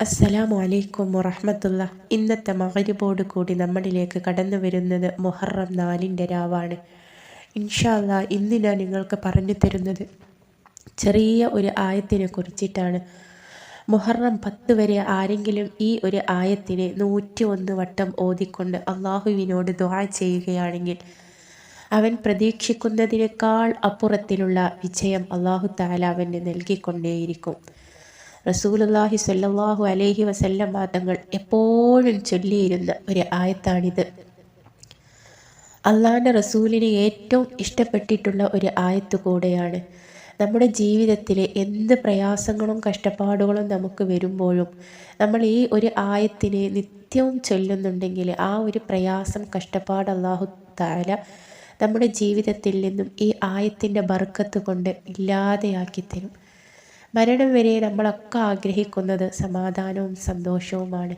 അസ്സലാമു അലൈക്കും വറഹമത്തുള്ള ഇന്നത്തെ മകരിബോട് കൂടി നമ്മളിലേക്ക് കടന്നു വരുന്നത് മുഹറം നാലിന്റെ രാവാണ്. ഇൻഷാല്ല ഇന്ന് ഞാൻ നിങ്ങൾക്ക് പറഞ്ഞു തരുന്നത് ചെറിയ ഒരു ആയത്തിനെ കുറിച്ചിട്ടാണ്. മുഹറം പത്ത് വരെ ആരെങ്കിലും ഈ ഒരു ആയത്തിനെ നൂറ്റി ഒന്ന് വട്ടം ഓതിക്കൊണ്ട് അള്ളാഹുവിനോട് ദ്വാ ചെയ്യുകയാണെങ്കിൽ അവൻ പ്രതീക്ഷിക്കുന്നതിനേക്കാൾ അപ്പുറത്തിലുള്ള വിജയം അള്ളാഹു താല നൽകിക്കൊണ്ടേയിരിക്കും. റസൂലുല്ലാഹി സല്ലാഹു അലൈഹി വസല്ലം തങ്ങൾ എപ്പോഴും ചൊല്ലിയിരുന്ന ഒരു ആയത്താണിത്. അള്ളാഹിന്റെ റസൂലിന് ഏറ്റവും ഇഷ്ടപ്പെട്ടിട്ടുള്ള ഒരു ആയത്ത് കൂടെയാണ്. നമ്മുടെ ജീവിതത്തിലെ എന്ത് പ്രയാസങ്ങളും കഷ്ടപ്പാടുകളും നമുക്ക് വരുമ്പോഴും നമ്മൾ ഈ ഒരു ആയത്തിനെ നിത്യവും ചൊല്ലുന്നുണ്ടെങ്കിൽ ആ ഒരു പ്രയാസം കഷ്ടപ്പാട് അള്ളാഹു താല നമ്മുടെ ജീവിതത്തിൽ നിന്നും ഈ ആയത്തിന്റെ ബർക്കത്ത് കൊണ്ട് ഇല്ലാതെയാക്കി തരും മരണം വരെ നമ്മളൊക്കെ ആഗ്രഹിക്കുന്നത് സമാധാനവും സന്തോഷവുമാണ്.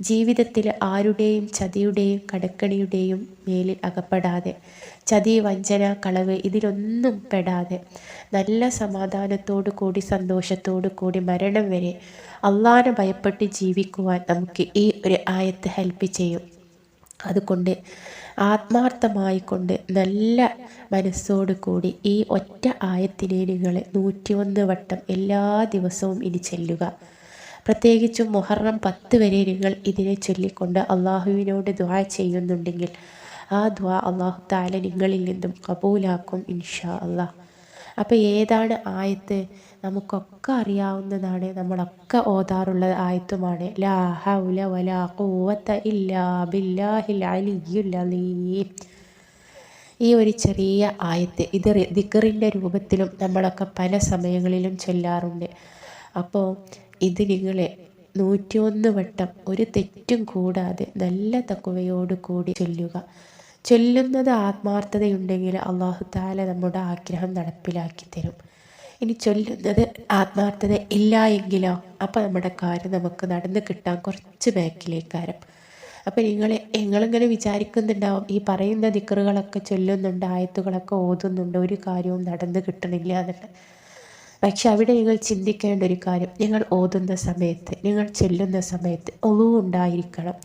ജീവിതത്തിൽ ആരുടെയും ചതിയുടെയും കടക്കണിയുടെയും മേലിൽ അകപ്പെടാതെ ചതി വഞ്ചന കളവ് ഇതിലൊന്നും പെടാതെ നല്ല സമാധാനത്തോടു കൂടി സന്തോഷത്തോടു കൂടി മരണം വരെ അള്ളാനെ ഭയപ്പെട്ട് ജീവിക്കുവാൻ നമുക്ക് ഈ ഒരു ആയത്ത് ഹെൽപ്പ് ചെയ്യും. അതുകൊണ്ട് ആത്മാർത്ഥമായിക്കൊണ്ട് നല്ല മനസ്സോട് കൂടി ഈ ഒറ്റ ആയത്തിനെ നിങ്ങൾ നൂറ്റിയൊന്ന് വട്ടം എല്ലാ ദിവസവും ഇനി ചെല്ലുക. പ്രത്യേകിച്ചും മുഹറം പത്ത് വരെ നിങ്ങൾ ഇതിനെ ചൊല്ലിക്കൊണ്ട് അള്ളാഹുവിനോട് ദ്വാ ചെയ്യുന്നുണ്ടെങ്കിൽ ആ ദ്വാ അള്ളാഹു താല നിങ്ങളിൽ നിന്നും കബൂലാക്കും ഇൻഷാ അള്ളാഹ്. അപ്പോൾ ഏതാണ് ആയത്ത്? നമുക്കൊക്കെ അറിയാവുന്നതാണ്. നമ്മളൊക്കെ ഓതാറുള്ള ആയത്തുമാണ്. ലാ ഹൗല വലാ ഖുവത ഇല്ലാ ബില്ലാഹിൽ ഈ ഒരു ചെറിയ ആയത്ത് ഇത് ദിക്കറിന്റെ രൂപത്തിലും നമ്മളൊക്കെ പല സമയങ്ങളിലും ചൊല്ലാറുണ്ട്. അപ്പോൾ ഇത് നിങ്ങളെ നൂറ്റിയൊന്ന് വട്ടം ഒരു തെറ്റും കൂടാതെ നല്ല തക്കുവയോട് കൂടി ചൊല്ലുക. ചൊല്ലുന്നത് ആത്മാർത്ഥതയുണ്ടെങ്കിൽ അള്ളാഹു താല നമ്മുടെ ആഗ്രഹം നടപ്പിലാക്കി തരും. ഇനി ചൊല്ലുന്നത് ആത്മാർത്ഥത ഇല്ല എങ്കിലോ അപ്പോൾ നമ്മുടെ കാര്യം നമുക്ക് നടന്ന് കിട്ടാൻ കുറച്ച് ബാക്കിലേക്കാരം അപ്പോൾ നിങ്ങൾ നിങ്ങളിങ്ങനെ വിചാരിക്കുന്നുണ്ടാവും ഈ പറയുന്ന ദിക്കറുകളൊക്കെ ചൊല്ലുന്നുണ്ട് ആയത്തുകളൊക്കെ ഓതുന്നുണ്ട് ഒരു കാര്യവും നടന്ന് കിട്ടണില്ല എന്നുള്ളത്. പക്ഷെ അവിടെ നിങ്ങൾ ചിന്തിക്കേണ്ട ഒരു കാര്യം നിങ്ങൾ ഓതുന്ന സമയത്ത് നിങ്ങൾ ചൊല്ലുന്ന സമയത്ത് ഒളിവുണ്ടായിരിക്കണം.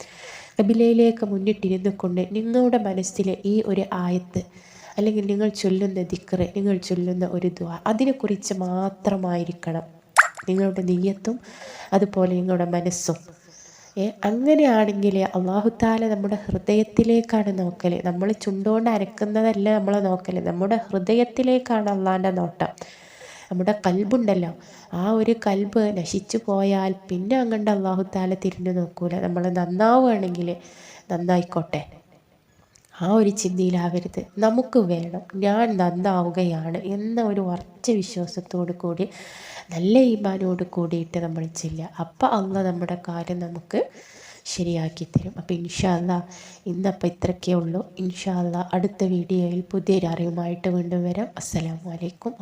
കബിലയിലേക്ക് മുന്നിട്ടിരുന്നു കൊണ്ട് നിങ്ങളുടെ മനസ്സിലെ ഈ ഒരു ആയത്ത് അല്ലെങ്കിൽ നിങ്ങൾ ചൊല്ലുന്ന ദിക്കറ് നിങ്ങൾ ചൊല്ലുന്ന ഒരു ദ്വാ അതിനെക്കുറിച്ച് മാത്രമായിരിക്കണം നിങ്ങളുടെ നെയ്യത്തും അതുപോലെ നിങ്ങളുടെ മനസ്സും. അങ്ങനെയാണെങ്കിൽ അള്ളാഹുത്താല നമ്മുടെ ഹൃദയത്തിലേക്കാണ് നോക്കൽ നമ്മൾ ചുണ്ടുകൊണ്ട് അരക്കുന്നതല്ല നമ്മളെ നോക്കൽ നമ്മുടെ ഹൃദയത്തിലേക്കാണ് അള്ളാന്റെ നോട്ടം. നമ്മുടെ കൽബുണ്ടല്ലോ. ആ ഒരു കൽബ് നശിച്ചു പോയാൽ പിന്നെ അങ്ങണ്ട് അള്ളാഹു താല തിരിഞ്ഞു നോക്കൂല. നമ്മൾ നന്നാവുകയാണെങ്കിൽ നന്നായിക്കോട്ടെ. ആ ഒരു ചിന്തയിലാവരുത്. നമുക്ക് വേണം. ഞാൻ നന്നാവുകയാണ് എന്ന ഒരു ഉറച്ച വിശ്വാസത്തോടു കൂടി നല്ല ഈമാനോട് കൂടിയിട്ട് നമ്മൾ ചെല്ലുക. അപ്പം അന്ന് നമ്മുടെ കാര്യം നമുക്ക് ശരിയാക്കി തരും. അപ്പോൾ ഇൻഷാല്ല ഇന്നപ്പോൾ ഇത്രയൊക്കെ ഉള്ളൂ. ഇൻഷാല്ല അടുത്ത വീഡിയോയിൽ പുതിയൊരു അറിവുമായിട്ട് വീണ്ടും വരാം. അസ്സലാമലൈക്കും